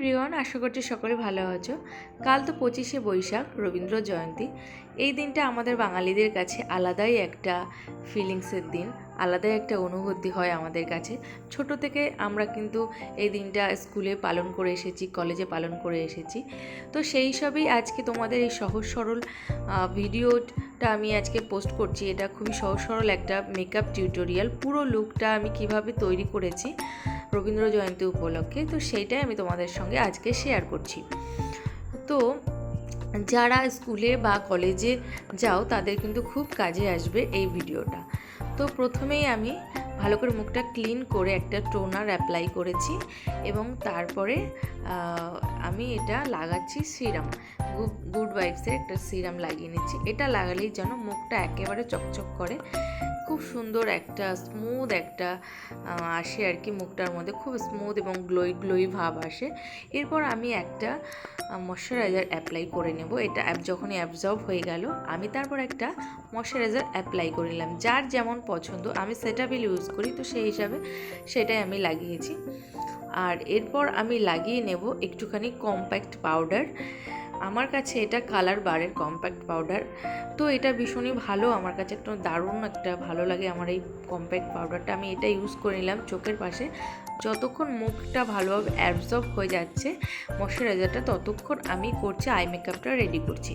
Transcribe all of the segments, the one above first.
Everyone আশা করছি সকলে ভালো আছো। কাল তো পঁচিশে বৈশাখ, রবীন্দ্র জয়ন্তী। এই দিনটা আমাদের বাঙালিদের কাছে আলাদাই একটা ফিলিংসের দিন, আলাদাই একটা অনুভূতি হয় আমাদের কাছে। ছোট থেকে আমরা কিন্তু এই দিনটা স্কুলে পালন করে এসেছি, কলেজে পালন করে এসেছি। তো সেই সবই আজকে তোমাদের এই সহজ সরল ভিডিওটা আমি আজকে পোস্ট করছি। এটা খুবই সহজ সরল একটা মেকআপ টিউটোরিয়াল পুরো লুকটা আমি কীভাবে তৈরি করেছি রবীন্দ্র জয়ন্তী উপলক্ষে, তো সেইটাই আমি তোমাদের সঙ্গে আজকে শেয়ার করছি। তো যারা স্কুলে বা কলেজে যাও, তাদের কিন্তু খুব কাজে আসবে এই ভিডিওটা তো প্রথমেই আমি ভালো করে মুখটা ক্লিন করে একটা টোনার অ্যাপ্লাই করেছি এবং তারপরে আমি এটা লাগাচ্ছি সিরাম গুড ভাইবসের একটা সিরাম লাগিয়ে নিচ্ছি। এটা লাগালেই যেন মুখটা একেবারে চকচক করে। খুব সুন্দর একটা স্মুথ একটা আসে আর কি মুখটার মধ্যে। খুব স্মুথ এবং গ্লোই গ্লোই ভাব আসে। এরপর আমি একটা ময়শ্চারাইজার অ্যাপ্লাই করে নেব। এটা অ্যাপ যখনই অ্যাবজর্ব হয়ে গেল, আমি তারপর একটা ময়শ্চারাইজার অ্যাপ্লাই করে নিলাম। যার যেমন পছন্দ, আমি সেটাবিল ইউজ করি, তো সেই হিসাবে সেটাই আমি লাগিয়েছি। আর এরপর আমি লাগিয়ে নেব একটুখানি কম্প্যাক্ট পাউডার আমার কাছে এটা কালার বারের কম্প্যাক্ট পাউডার তো এটা ভীষণই ভালো। আমার কাছে একটা দারুণ একটা ভালো লাগে আমার এই কম্প্যাক্ট পাউডারটা আমি এটা ইউজ করে নিলাম চোখের পাশে। যতক্ষণ মুখটা ভালোভাবে অ্যাবজর্ব হয়ে যাচ্ছে ময়শ্চারাইজারটা ততক্ষণ আমি করছি আই মেকআপটা রেডি করছি।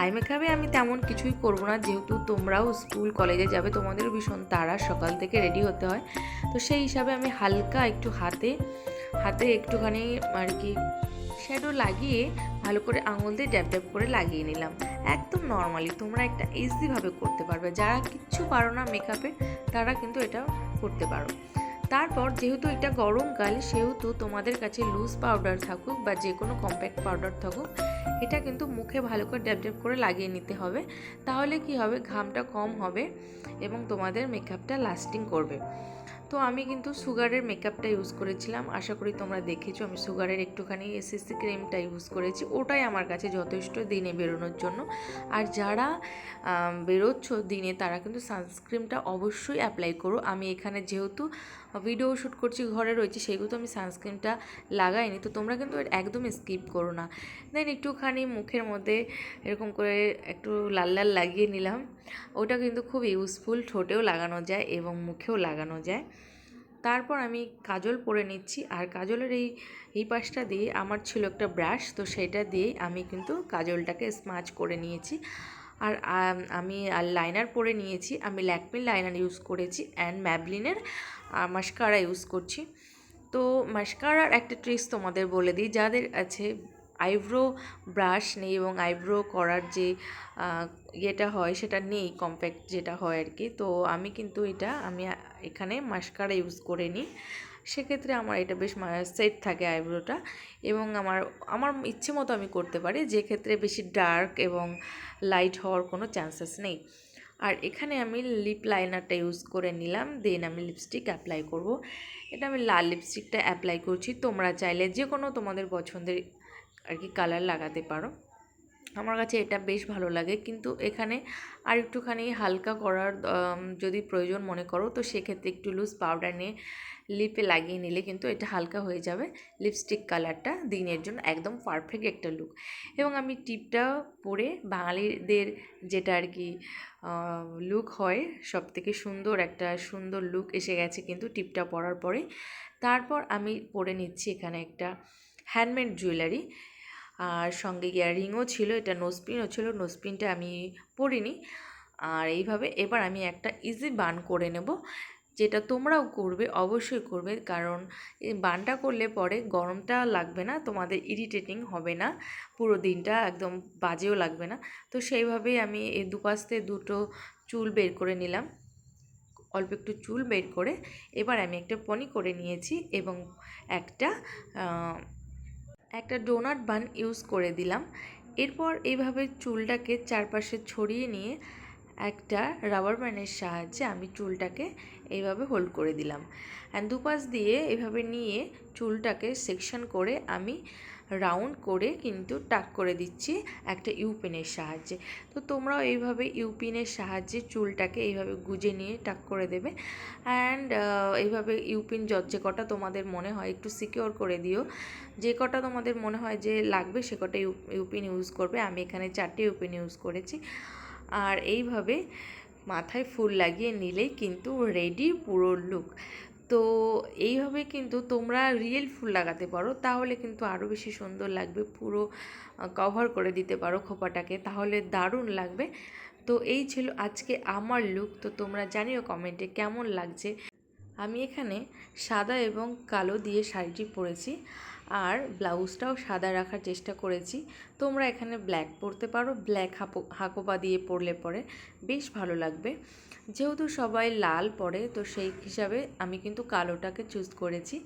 আই মেকআপে আমি তেমন কিছুই করব না, যেহেতু তোমরাও স্কুল কলেজে যাবে, তোমাদেরও ভীষণ তাড়া সকাল থেকে রেডি হতে হয়। তো সেই হিসাবে আমি হালকা একটু হাতে হাতে একটুখানি আর কি শ্যাডো লাগিয়ে ভালো করে আঙুল দিয়ে ড্যাব ড্যাব করে লাগিয়ে নিলাম। একদম নর্মালি তোমরা একটা ইজিভাবে করতে পারবে। যারা কিচ্ছু পারো না মেকআপে তারা কিন্তু এটা করতে পারো। তারপর যেহেতু এটা গরমকাল সেহেতু তোমাদের কাছে লুজ পাউডার থাকুক বা যে কোনো কম্প্যাক্ট পাউডার থাকুক, এটা কিন্তু মুখে ভালো করে ড্যাব ড্যাব করে লাগিয়ে নিতে হবে। তাহলে কি হবে? ঘামটা কম হবে এবং তোমাদের মেকআপটা লাস্টিং করবে। তো আমি কিন্তু সুগারের মেকআপটা ইউজ করেছিলাম। আশা করি তোমরা দেখেছ, আমি সুগারের একটুখানি এসএসসি ক্রিমটা ইউজ করেছি। ওটাই আমার কাছে যথেষ্ট দিনে বেরোনোর জন্য। আর যারা বেরোচ্ছ দিনে, তারা কিন্তু সানস্ক্রিনটা অবশ্যই অ্যাপ্লাই করো। আমি এখানে যেহেতু ভিডিও শ্যুট করছি, ঘরে রয়েছে, সেহেতু আমি সানস্ক্রিনটা লাগাইনি। তো তোমরা কিন্তু একদম স্কিপ করো না। দেন একটুখানি মুখের মধ্যে এরকম করে একটু লাল লাল লাগিয়ে নিলাম। ওটা কিন্তু খুব ইউজফুল ঠোঁটেও লাগানো যায় এবং মুখেও লাগানো যায়। তারপর আমি কাজল পরে নিচ্ছি। আর কাজলের এই এই পাশটা দিয়ে আমার ছিল একটা ব্রাশ, তো সেটা দিয়েই আমি কিন্তু কাজলটাকে স্মাচ করে নিয়েছি। আর আমি আর লাইনার পরে নিয়েছি। আমি ল্যাকমির লাইনার ইউজ করেছি অ্যান্ড ম্যাবলিনের মাস্কারা ইউজ করছি। তো মাস্কারার একটা ট্রিক্স তোমাদের বলে দিই। যাদের আছে আইব্রো ব্রাশ নেই এবং আইব্রো করার যে ইয়েটা হয় সেটা নেই, কম্প্যাক্ট যেটা হয় আর কি। তো আমি কিন্তু এটা, আমি এখানে মাস্কারা ইউজ করে নিই। সেক্ষেত্রে আমার এটা বেশ সেট থাকে আইব্রোটা এবং আমার আমার ইচ্ছে মতো আমি করতে পারি, যে ক্ষেত্রে বেশি ডার্ক এবং লাইট হওয়ার কোনো চান্সেস নেই। আর এখানে আমি লিপ লাইনারটা ইউজ করে নিলাম, দেন আমি লিপস্টিক অ্যাপ্লাই করব। এটা আমি লাল লিপস্টিকটা অ্যাপ্লাই করছি, তোমরা চাইলে যে কোনো তোমাদের পছন্দের আর কি কালার লাগাতে পারো। আমার কাছে এটা বেশ ভালো লাগে। কিন্তু এখানে আর একটুখানি হালকা করার যদি প্রয়োজন মনে করো, তো সেক্ষেত্রে একটু লুজ পাউডার নিয়ে লিপে লাগিয়ে নিলে কিন্তু এটা হালকা হয়ে যাবে। লিপস্টিক কালারটা দিনের জন্য একদম পারফেক্ট একটা লুক এবং আমি টিপটা পরে বাঙালিদের যেটা আর কি লুক হয় সব থেকে সুন্দর একটা সুন্দর লুক এসে গেছে কিন্তু টিপটা পরার পরে। তারপর আমি পরে নিচ্ছি এখানে একটা হ্যান্ডমেড জুয়েলারি আর সঙ্গে ইয়াররিংও ছিল, এটা নোসপিনও ছিল নোসপিনটা আমি পরিনি। আর এইভাবে এবার আমি একটা ইজি বান করে নেব, যেটা তোমরাও করবে, অবশ্যই করবে, কারণ বানটা করলে পরে গরমটা লাগবে না, তোমাদের ইরিটেটিং হবে না, পুরো দিনটা একদম বাজেও লাগবে না। তো সেইভাবেই আমি এই থেকে দুটো চুল বের করে নিলাম। অল্প একটু চুল বের করে এবার আমি একটা পনি করে নিয়েছি এবং একটা একটা ডোনাট বান ইউজ করে দিলাম। এরপর এইভাবে চুলটাকে চারপাশে ছড়িয়ে নিয়ে একটা রাবার ব্যান্ডের সাহায্যে আমি চুলটাকে এইভাবে হোল্ড করে দিলাম। অ্যান্ড দুপাশ দিয়ে এভাবে নিয়ে চুলটাকে সেকশন করে আমি রাউন্ড করে কিন্তু টাক করে দিচ্ছি একটা ইউপিনের সাহায্যে। তো তোমরাও এইভাবে ইউপিনের সাহায্যে চুলটাকে এইভাবে গুজে নিয়ে টাক করে দেবে। অ্যান্ড এইভাবে ইউপিন যে কটা তোমাদের মনে হয় একটু সিকিওর করে দিও। যে কটা তোমাদের মনে হয় যে লাগবে সে কটা ইউপিন ইউজ করবে। আমি এখানে চারটে ইউপিন ইউজ করেছি। আর এইভাবে মাথায় ফুল লাগিয়ে নিলেই কিন্তু রেডি পুরো লুক তো এইভাবে কিন্তু তোমরা রিয়েল ফুল লাগাতে পারো। তাহলে কিন্তু আরও বেশি সুন্দর লাগবে, পুরো কভার করে দিতে পারো খোপাটাকে। তাহলে দারুণ লাগবে। তো এই ছিল আজকে আমার লুক তো তোমরা জানিও কমেন্টে কেমন লাগছে। আমি এখানে সাদা এবং কালো দিয়ে শাড়িটি পরেছি। আর ব্লাউজটাও সাদা রাখার চেষ্টা করেছি। তোমরা এখানে ব্ল্যাক পরতে পারো। ব্ল্যাক হাকোপা দিয়ে পরলে পরে বেশ ভালো লাগবে। যেহেতু সবাই লাল পরে, তো সেই হিসাবে আমি কিন্তু কালোটাকে চুজ করেছি।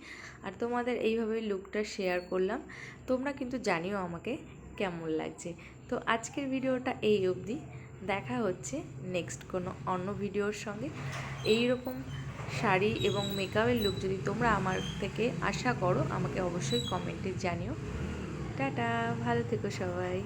আর তোমাদের এইভাবে লুকটা শেয়ার করলাম। তোমরা কিন্তু জানিও আমাকে কেমন লাগছে। তো আজকের ভিডিওটা এই অবধি। দেখা হচ্ছে নেক্সট কোনো অন্য ভিডিওর সঙ্গে। এই রকম শাড়ি এবং মেকআপের লুক যদি তোমরা আমার থেকে আশা করো, আমাকে অবশ্যই কমেন্টে জানিও। টাটা, ভালো থেকো সবাই।